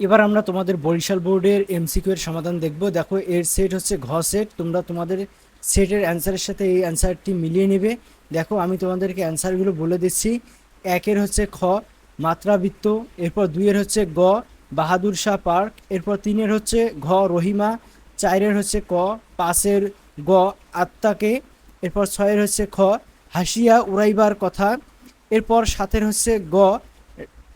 এবার আমরা তোমাদের বরিশাল বোর্ডের এমসিকিউ এর সমাধান দেখব। দেখো, এর সেট হচ্ছে ঘ সেট তোমরা তোমাদের সেটের অ্যান্সারের সাথে এই অ্যান্সারটি মিলিয়ে নেবে। দেখো, আমি তোমাদেরকে অ্যান্সারগুলো বলে দিচ্ছি। একের হচ্ছে খ, মাত্রাবৃত্ত। এরপর দুইয়ের হচ্ছে গ, বাহাদুর শাহ পার্ক। এরপর তিনের হচ্ছে ঘ, রহিমা। চারের হচ্ছে ক পাঁচের গ, আত্মাকে। এরপর ছয়ের হচ্ছে খ, হাসিয়া উড়াইবার কথা। এরপর সাতের হচ্ছে গ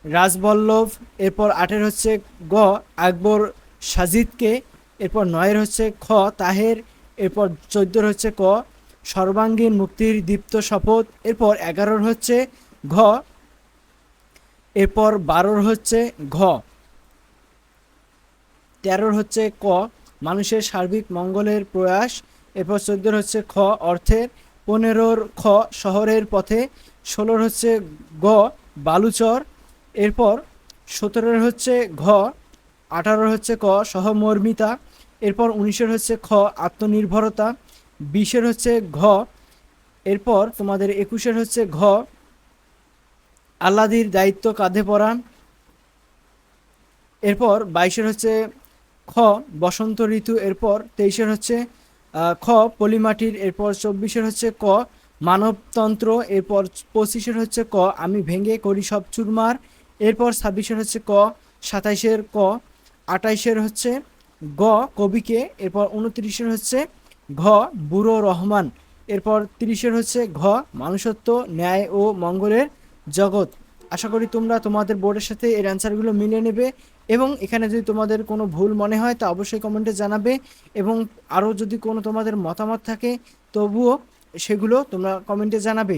রাজবল্লভ, এরপর আটের হচ্ছে গ, আকবর সাজিদকে, এরপর নয়ের হচ্ছে খ, তাহের, এরপর চোদ্দোর হচ্ছে ক, সর্বাঙ্গীন মুক্তির দীপ্ত শপথ, এরপর এগারোর হচ্ছে ঘ, এরপর বারোর হচ্ছে ঘ, তেরোর হচ্ছে ক, মানুষের সার্বিক মঙ্গলের প্রয়াস, এরপর চোদ্দোর হচ্ছে খ, অর্থের, পনেরোর খ, শহরের পথে, ষোলোর হচ্ছে গ, বালুচর এরপর সতেরোর হচ্ছে ঘ, আঠারোর হচ্ছে ক, সহমর্মিতা। এরপর উনিশের হচ্ছে খ, আত্মনির্ভরতা। বিশের হচ্ছে ঘ, এরপর তোমাদের একুশের হচ্ছে ঘ, আল্লাদির দায়িত্ব কাঁধে পড়া এরপর বাইশের হচ্ছে খ, বসন্ত ঋতু। এরপর তেইশের হচ্ছে খ, পলিমাটির। এরপর চব্বিশের হচ্ছে ক, মানবতন্ত্র। এরপর পঁচিশের হচ্ছে ক, আমি ভেঙে করি সব চুরমার। এরপর ছাব্বিশের হচ্ছে ক, সাতাইশের ক, আটাইশের হচ্ছে গ, কবিকে, এরপর উনত্রিশের হচ্ছে ঘ, বুড়ো রহমান, এরপর তিরিশের হচ্ছে ঘ, মানুষত্ব, ন্যায় ও মঙ্গলের জগৎ। আশা করি তোমরা তোমাদের বোর্ডের সাথে এর অ্যান্সারগুলো মিলে নেবে এবং এখানে যদি তোমাদের কোনো ভুল মনে হয় তা অবশ্যই কমেন্টে জানাবে এবং আরও যদি কোনো তোমাদের মতামত থাকে তবুও সেগুলো তোমরা কমেন্টে জানাবে।